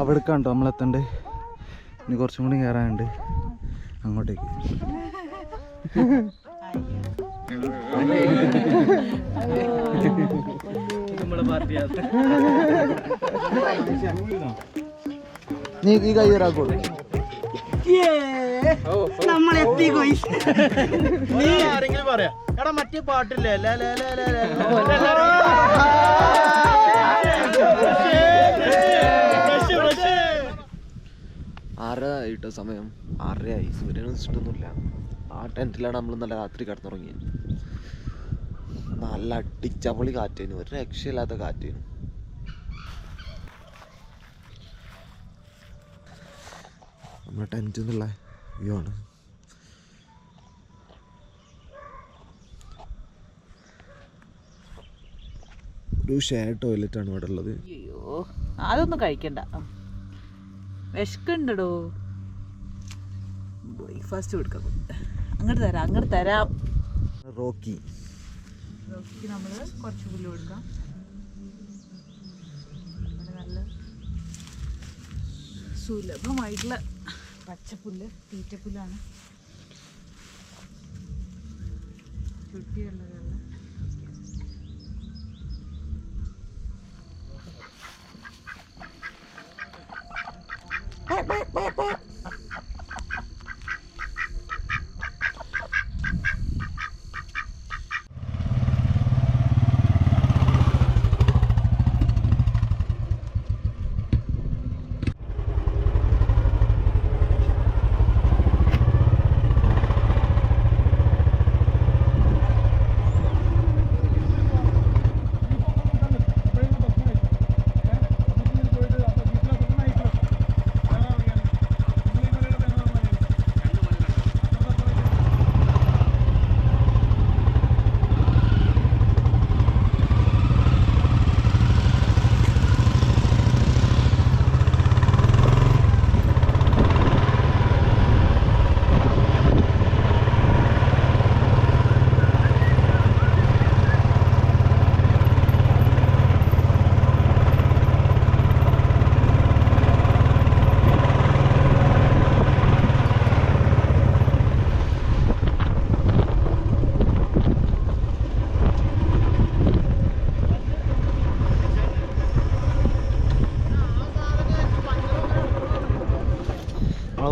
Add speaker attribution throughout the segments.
Speaker 1: അവിടെ കണ്ടോ നമ്മളെത്തണ്ട് ഇനി കുറച്ചും കൂടി കയറാനുണ്ട്. അങ്ങോട്ടേക്ക്. നീ ഈ കൈ തരാക്കോളൂ
Speaker 2: നമ്മൾ എത്തി പോയി
Speaker 3: നീ ആരെങ്കിലും പറയാ. എടാ മറ്റേ പാട്ടില്ലേ?
Speaker 4: ആറര സമയം ആറരയായി. സൂര്യൻ വെച്ചിട്ടൊന്നുമില്ല ആ ടെന്റിലാണ് നമ്മൾ നല്ല രാത്രി കിടന്നുറങ്ങിയത് നല്ല അടിച്ചപൊളി കാറ്റേനു. ഒരു രക്ഷയില്ലാത്ത കാറ്റേനു. നമ്മുടെ ടെന്റിൽ നിന്നുള്ള വ്യൂ ആണ്. ഒരു ഷെയർ ടോയ്ലറ്റ് ആണ് ഇവിടെ ഉള്ളത്.
Speaker 5: അയ്യോ അതൊന്നും കഴിക്കണ്ട. വിശക്കുണ്ടോ ബ്രേക്ക്ഫാസ്റ്റ് കൊടുക്കാം. അങ്ങോട്ട് തരാം അങ്ങോട്ട് തരാം.
Speaker 4: റോക്കി.
Speaker 5: നമ്മൾ കുറച്ച് പുല്ല് കൊടുക്കാം. നല്ല സുലഭമായിട്ടുള്ള പച്ചപ്പുല്ല് തീറ്റപ്പുല്ലാണ്. ചുട്ടിയുള്ളതുള്ള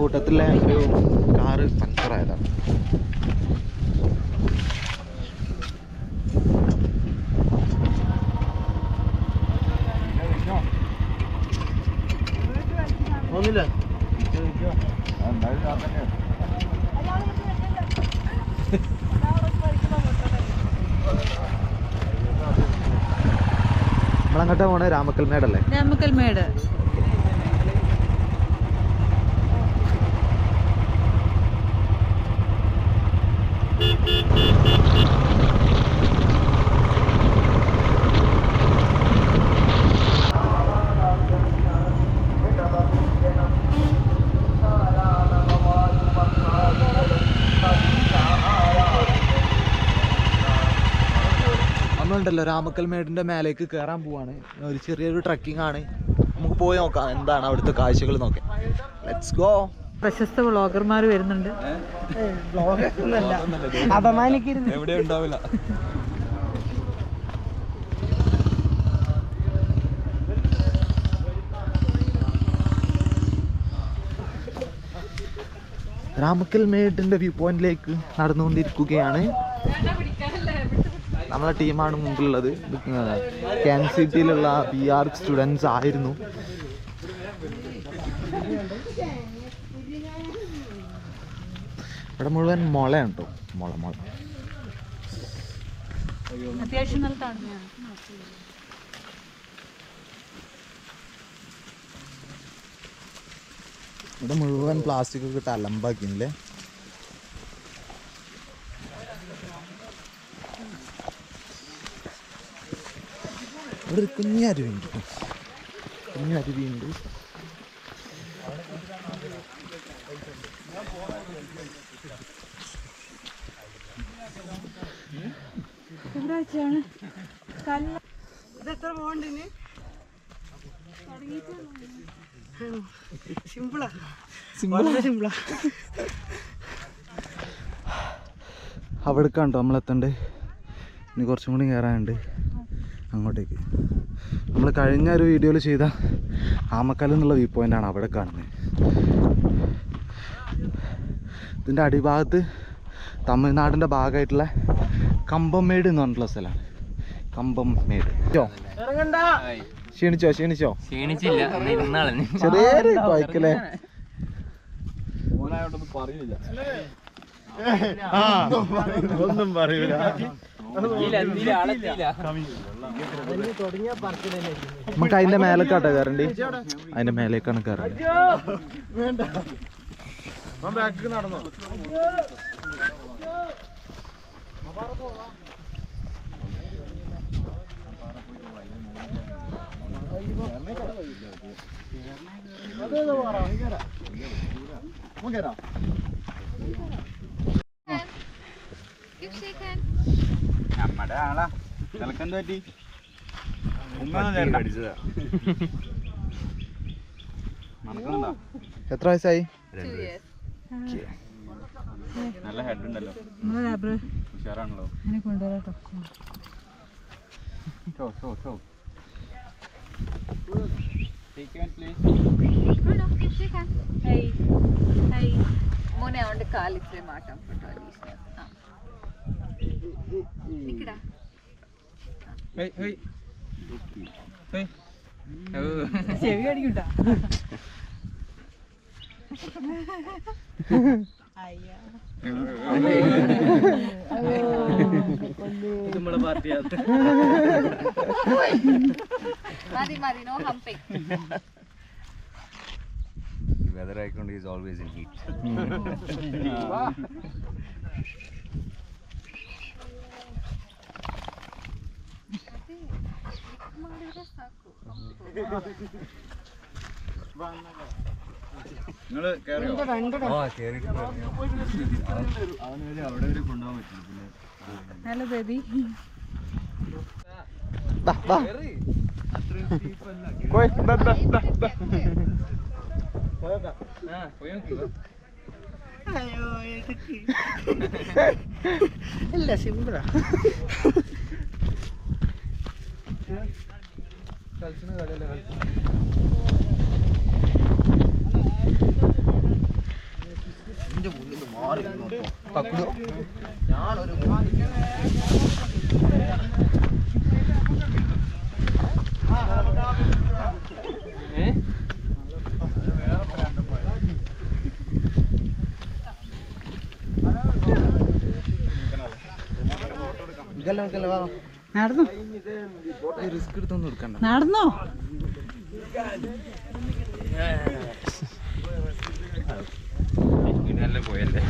Speaker 4: കൂട്ടത്തിലെ ഒരു കാറ് പഞ്ചറായതാണ്
Speaker 3: ഒന്നില്ല.
Speaker 4: നമ്മളങ്ങോട്ടാ പോണേ രാമക്കൽമേടല്ലേ?
Speaker 5: രാമക്കൽമേട്.
Speaker 4: നമ്മളുണ്ടല്ലോ രാമക്കൽമേടിന്റെ മേലേക്ക് കയറാൻ പോവാണ്. ഒരു ചെറിയൊരു ട്രക്കിംഗ് ആണ്. നമുക്ക് പോയി നോക്കാം എന്താണ് അവിടുത്തെ കാഴ്ചകൾ നോക്കാം ലെറ്റ്സ് ഗോ
Speaker 5: പ്രശസ്ത വ്ളോഗർമാർ വരുന്നുണ്ട്.
Speaker 2: അപമാനിക്കരുത്.
Speaker 1: എവിടെ ഉണ്ടാവില്ല.
Speaker 4: രാമക്കൽമേടിന്റെ വ്യൂ പോയിന്റിലേക്ക് നടന്നുകൊണ്ടിരിക്കുകയാണ്. നമ്മളെ ടീമാണ് മുമ്പിലുള്ളത്. ക്യാൻ സിറ്റിയിലുള്ള ബി ആർ സ്റ്റുഡൻസ് ആയിരുന്നു. ഇവിടെ മുഴുവൻ മുളയാണ് കേട്ടോ മുള മുള.
Speaker 5: അത്യാവശ്യം നല്ല തണുപ്പാണ്
Speaker 4: ഇവിടെ മുഴുവൻ പ്ലാസ്റ്റിക് ഒക്കെ ഇട്ട് അലമ്പാക്കിയില്ലേ ഇവിടെ ഒരു കുഞ്ഞു അരുവിയുണ്ട് കുഞ്ഞു അരുവിയുണ്ട്
Speaker 5: എവിടെ വെച്ചാണ്
Speaker 2: ഇത് എത്ര പോകണ്ടിന് സിമ്പിളാ. വളരെ സിമ്പിളാ.
Speaker 4: അവിടേക്കാണ് കേട്ടോ നമ്മളെത്തണ്ട്? ഇനി കുറച്ചും കൂടി കയറാനുണ്ട് അങ്ങോട്ടേക്ക്. നമ്മൾ കഴിഞ്ഞ ഒരു വീഡിയോയിൽ ചെയ്ത ആമക്കല്ല് എന്നുള്ള വ്യൂ പോയിന്റാണ് അവിടെ കാണുന്നത് ഇതിന്റെ അടിഭാഗത്ത് തമിഴ്നാടിന്റെ ഭാഗമായിട്ടുള്ള കമ്പംമേട് എന്ന് പറഞ്ഞിട്ടുള്ള സ്ഥലമാണ് കമ്പംമേട്. ക്ഷീണിച്ചോ? ക്ഷീണിച്ചോ? ചെറിയൊരു ബൈക്കല്ലേ
Speaker 3: ഒന്നും പറയൂല.
Speaker 4: നമുക്ക് അതിന്റെ മേലേക്കാട്ടോ കയറണ്ടി. അതിന്റെ മേലേക്കാണ് കയറേണ്ടത്
Speaker 3: ബാക്ക് നടന്നോ
Speaker 1: നമ്മുടെ ആളാ നിനക്കെന്ത് പറ്റി? നടക്കണുണ്ടോ
Speaker 4: എത്ര വയസ്സായി?
Speaker 1: നല്ല ഹെഡ് ഉണ്ടല്ലോ. ഉഷാറാണല്ലോ. ഷോ
Speaker 6: ഹൈ ഹൈ മോനെ അവന്റെ കാലിത്രേ മാറ്റാം നിക്കടാ
Speaker 5: ചെവി അടിക്കട്ടാ
Speaker 2: നമ്മളെ പാർട്ടിയാത്ത
Speaker 6: മതി മതി നോ ഹംപിങ്
Speaker 1: വെദർ ആയിക്കൊണ്ട് ഈസ് ഓൾവേസ് ഇൻ ഹീറ്റ് നിങ്ങൾ കേറിയോ? ആ കേറിയിട്ട് അവന് അവിടെ വരെ കൊണ്ടുപോകാൻ പറ്റില്ല പിന്നെ
Speaker 2: ഇതൊക്കെ അല്ല സിമ്പിളാ. നടന്നു?
Speaker 4: റിസ്ക് എടുത്തൊന്നും എടുക്കണ്ട
Speaker 5: നടന്നോ?
Speaker 1: പോയല്ലേ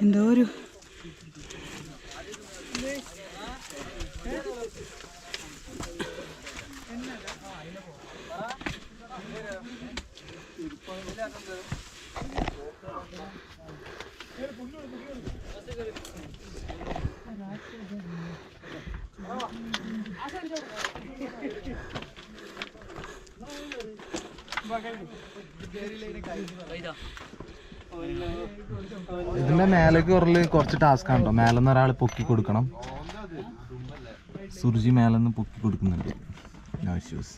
Speaker 5: എന്തോ ഒരു
Speaker 4: ഇതിന്റെ മേലേക്ക് കുറൽ കുറച്ച് ടാസ്ക് ആണ് മേലെന്ന് ഒരാൾ പൊക്കി കൊടുക്കണം. സുർജി മേലെന്ന് പൊക്കി കൊടുക്കുന്നുണ്ട്. നോ ഇഷ്യൂസ്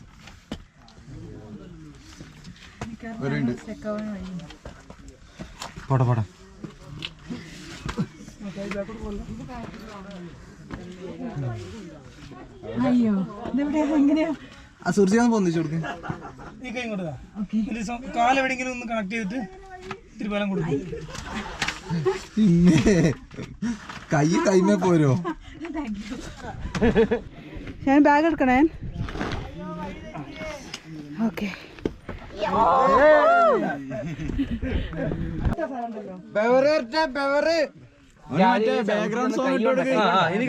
Speaker 4: പോട്ടെ പോട്ടെ
Speaker 5: അയ്യോ ഇതെവിടെയാ? എങ്ങനെയാ?
Speaker 4: ആ സുർജി ഒന്ന് പൊന്നിച്ചു കൊടുക്കും.
Speaker 2: കാലെവിടെങ്കിലും ഒന്ന് കണക്ട് ചെയ്തിട്ട് ഇത്തിരി ബലം കൊടുക്കും.
Speaker 4: പിന്നെ കൈ കൈമേ പോരോ?
Speaker 5: ഞാൻ ബാഗ് എടുക്കണേ? ഓക്കെ.
Speaker 3: ബാക്ക്ഗ്രൗണ്ട് സോങ് ഇനി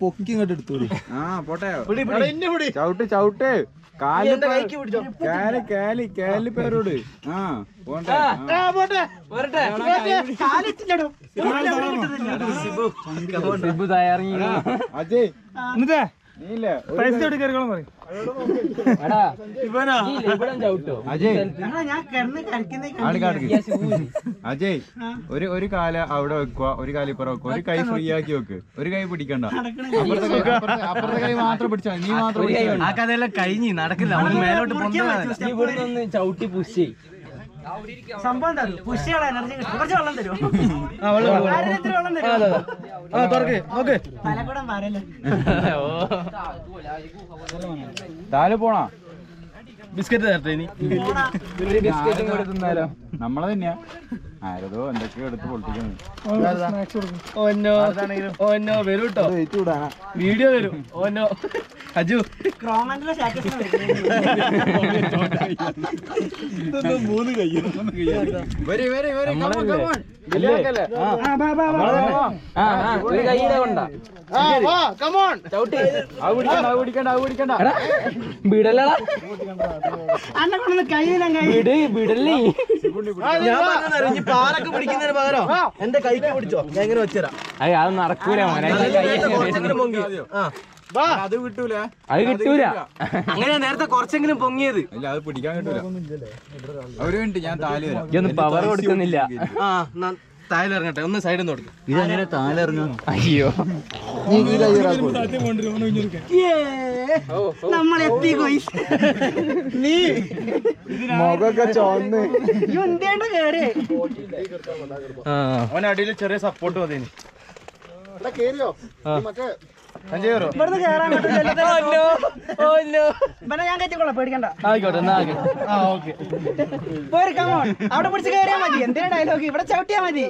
Speaker 4: പൊക്കി ഇങ്ങോട്ട് എടുത്തോളി
Speaker 1: ആ പോട്ടെ. ചവിട്ട് ചവിട്ട്
Speaker 3: കാൽ പിടിച്ചോ.
Speaker 1: കാൽ കാൽ കാൽ പേരോട്. ആ പോട്ടെ.
Speaker 3: ആ പോട്ടെ. പോട്ടെ കാലിട്ടില്ലടോ.
Speaker 1: അജയ്. അജയ്. ഒരു ഒരു കാല അവിടെ വെക്കുക ഒരു കാൽ ഇപ്പുറം വെക്കുക ഒരു കൈ ഫ്രീ ആക്കി വെക്ക്. ഒരു കൈ പിടിക്കണ്ട. അപ്പുറത്തെ കൈ അപ്പുറത്തെ- അപ്പുറത്തെ കൈ മാത്രം പിടിച്ചാ നീ മാത്രം.
Speaker 2: ആ കഥയെല്ലാം കഴിഞ്ഞ് നടക്കില്ല. അവന് മേലോട്ട്
Speaker 7: ചവിട്ടി പുഷ്
Speaker 2: സംഭവം എന്താ? പുഷിയുള്ള എനർജി കുറച്ച് വെള്ളം തരുമോ വെള്ളം തരുമോ
Speaker 3: ആ തുറക്ക്. നോക്ക്.
Speaker 2: തലക്കൂടം വരല്ലേ
Speaker 1: താഴെ പോണാ?
Speaker 3: ബിസ്ക്കറ്റ് തരട്ടെ ഇനി.
Speaker 1: ബിസ്ക്കറ്റും കൂടെ തിന്നാലോ. നമ്മളെ തന്നെയാ. ആരതോ എന്തൊക്കെയോ എടുത്ത്
Speaker 3: വീഡിയോ വരും. ഓന്നോ അജു. മൂന്ന് കൈ
Speaker 1: വരി വരി വരി. Come on, come on. ഇല്ലാക്കല്ലേ?
Speaker 7: ഒരു കൈയുടെ കൊണ്ട.
Speaker 3: കമോൺ
Speaker 1: അത് പിടിക്കണ്ട അത് പിടിക്കണ്ട അത് പിടിക്കണ്ട.
Speaker 7: വിടലടാ.
Speaker 2: അന്നെ കൊണ്ടൊന്ന് കയ്യിലും കൈ
Speaker 7: വിട് വിടല്ലേ
Speaker 3: ഞാൻ പാലൊക്കെ പിടിക്കുന്നതിന് പകരം എന്റെ കൈക്ക് പിടിച്ചോ? ഞാൻ ഇങ്ങനെ വെച്ചുതരാം.
Speaker 7: അത് അത് നടക്കൂല മോനെ.
Speaker 3: കുറച്ചെങ്കിലും പൊങ്ങി. ആ.
Speaker 1: അത് കിട്ടൂല.
Speaker 7: അത് കിട്ടൂല.
Speaker 3: അങ്ങനെ നേരത്തെ കുറച്ചെങ്കിലും പൊങ്ങിയത്.
Speaker 1: ഇല്ല അത് പിടിക്കാൻ കിട്ടൂല. ഒരു മിനിറ്റ് ഞാൻ താലി
Speaker 7: പവർ കൊടുക്കുന്നില്ല.
Speaker 3: ആ താഴെ ഇറങ്ങട്ടെ ഒന്ന് സൈഡിൽ നിന്ന് കൊടുക്കും.
Speaker 4: ഇതെങ്ങനെ താലിറങ്ങാൻ
Speaker 7: അയ്യോ.
Speaker 2: നമ്മൾ എത്തി
Speaker 3: നീ.
Speaker 1: ചോന്ന്
Speaker 3: ചെറിയ സപ്പോർട്ട് മതി കേറിയോ? മറ്റേ
Speaker 2: ഇവിടുന്ന് കേറാൻ പറ്റില്ല ഇവനെ ഞാൻ കയറ്റിക്കൊള്ളാം പേടിക്കണ്ട.
Speaker 7: ആയിക്കോട്ടെ എന്നാ ആകെ
Speaker 2: പോര് കമോൺ അവിടെ പിടിച്ച് കയറിയാ മതി. എന്തിനാ ഡയലോഗ് ഇവിടെ ചവിട്ടിയാ മതി.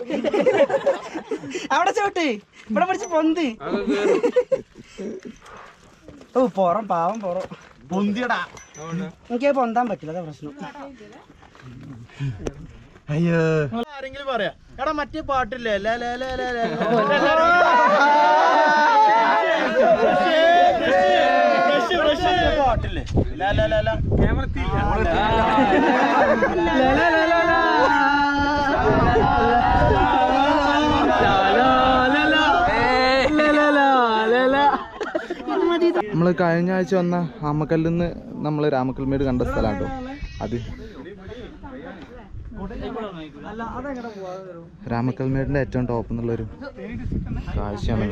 Speaker 2: അവിടെ ചവിട്ട്. ഇവിടെ പിടിച്ച് പൊന്ത്. ഓ പോറം പാവം പോറം.
Speaker 3: പൊന്തിയടാ.
Speaker 2: എനിക്ക് പൊന്താൻ പറ്റില്ല അതാ പ്രശ്നം.
Speaker 3: അയ്യോ. ആരെങ്കിലും പറയാ എടാ മറ്റേ പാട്ടില്ലേ ല, ല, ല, ല, ല, ല. Brush, brush.
Speaker 1: നമ്മൾ കഴിഞ്ഞ ആഴ്ച വന്ന ആമക്കല്ലിൽ നിന്ന് നമ്മൾ രാമക്കൽമേട് കണ്ട സ്ഥലമാണ് അത്. രാമക്കൽമേടിന്റെ ഏറ്റവും ടോപ്പ് എന്നുള്ളൊരു കാഴ്ചയാണ്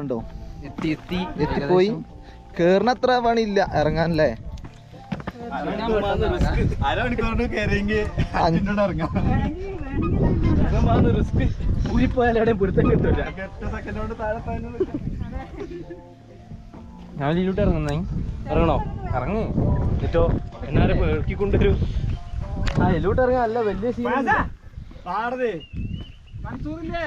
Speaker 1: ണ്ടോ
Speaker 7: എത്തി എത്തി
Speaker 1: എത്തിപ്പോയി. കേറിനത്ര പണിയില്ല. ഇറങ്ങാനല്ലേ?
Speaker 3: അരമണിക്കൂറിന് കയറിയെങ്കിൽ ഇറങ്ങാം റിസ്ക്. എവിടെയും പിടുത്തം കിട്ടില്ല
Speaker 7: ഞാൻ ഇതിലോട്ട് ഇറങ്ങുന്നേ. ഇറങ്ങണോ? ഇറങ്ങ്.
Speaker 3: എന്നിട്ടോ? എന്നാലും ഇറക്കിക്കൊണ്ടുവരും
Speaker 7: ആ ഇതിലോട്ട് ഇറങ്ങാൻ അല്ല വലിയ സീൻ
Speaker 3: പാടതേ മൻസൂറിന്റെ